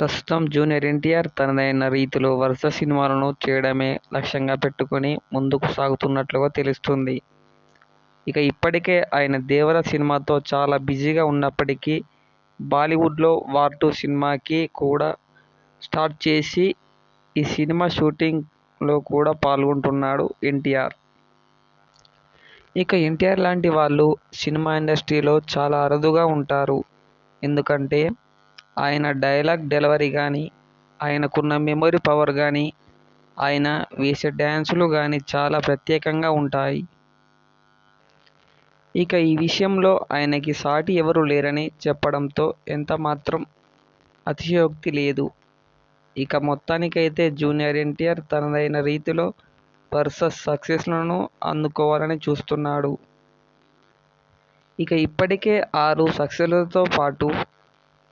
ప్రస్తుతం జూనియర్ ఎన్టీఆర్ తనదైన రీతిలో వరుస సినిమాలను చేయడమే లక్ష్యంగా పెట్టుకుని ముందుకు సాగుతున్నట్లుగా తెలుస్తుంది. ఇక ఇప్పటికే ఆయన దేవర సినిమాతో చాలా బిజీగా ఉన్నప్పటికీ బాలీవుడ్లో వార్ టూ సినిమాకి కూడా స్టార్ట్ చేసి ఈ సినిమా షూటింగ్లో కూడా పాల్గొంటున్నాడు ఎన్టీఆర్. ఇక ఎన్టీఆర్ లాంటి వాళ్ళు సినిమా ఇండస్ట్రీలో చాలా అరుదుగా ఉంటారు. ఎందుకంటే ఆయన డైలాగ్ డెలివరీ కానీ ఆయనకున్న మెమరీ పవర్ కానీ ఆయన వేసే డ్యాన్సులు కానీ చాలా ప్రత్యేకంగా ఉంటాయి. ఇక ఈ విషయంలో ఆయనకి సాటి ఎవరు లేరని చెప్పడంతో ఎంత మాత్రం అతిశయోక్తి లేదు. ఇక మొత్తానికైతే జూనియర్ ఎన్టీఆర్ తనదైన రీతిలో వర్సస్ సక్సెస్లను అందుకోవాలని చూస్తున్నాడు. ఇక ఇప్పటికే ఆరు సక్సెస్లతో పాటు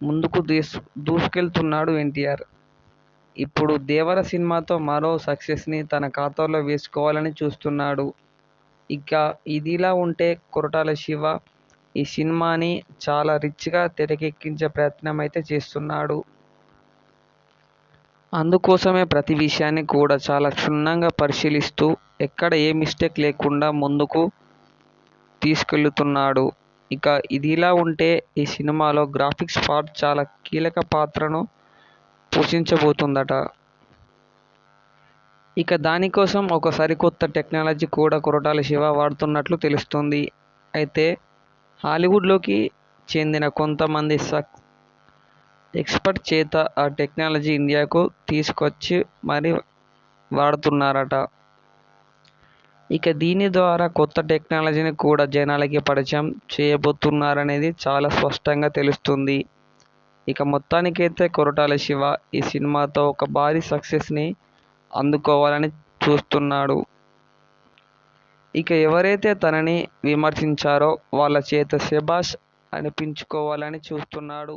ముందుకు దూసుకెళ్తున్నాడు ఎన్టీఆర్. ఇప్పుడు దేవర సినిమాతో మరో సక్సెస్ని తన ఖాతాలో వేసుకోవాలని చూస్తున్నాడు. ఇక ఇదిలా ఉంటే కొరటాల శివ ఈ సినిమాని చాలా రిచ్గా తెరకెక్కించే ప్రయత్నమైతే చేస్తున్నాడు. అందుకోసమే ప్రతి విషయాన్ని కూడా చాలా క్షుణ్ణంగా పరిశీలిస్తూ ఎక్కడ ఏ మిస్టేక్ లేకుండా ముందుకు తీసుకెళ్తున్నాడు ఇక ఇది ఇలా ఉంటే ఈ సినిమాలో గ్రాఫిక్స్ పార్ట్ చాలా కీలక పాత్రను పోషించబోతుందట ఇక దానికోసం ఒక సరికొత్త టెక్నాలజీ కూడా కొరటాల శివ వాడుతున్నట్లు తెలుస్తుంది అయితే హాలీవుడ్లోకి చెందిన కొంతమంది సక్ ఎక్స్పర్ట్ చేత ఆ టెక్నాలజీ ఇండియాకు తీసుకొచ్చి మరి వాడుతున్నారట. ఇక దీని ద్వారా కొత్త టెక్నాలజీని కూడా జనాలకి పరిచయం చేయబోతున్నారనేది చాలా స్పష్టంగా తెలుస్తుంది. ఇక మొత్తానికైతే కొరటాల శివ ఈ సినిమాతో ఒక భారీ సక్సెస్ని అందుకోవాలని చూస్తున్నాడు. ఇక ఎవరైతే తనని విమర్శించారో వాళ్ళ చేత శభాష్ అనిపించుకోవాలని చూస్తున్నాడు.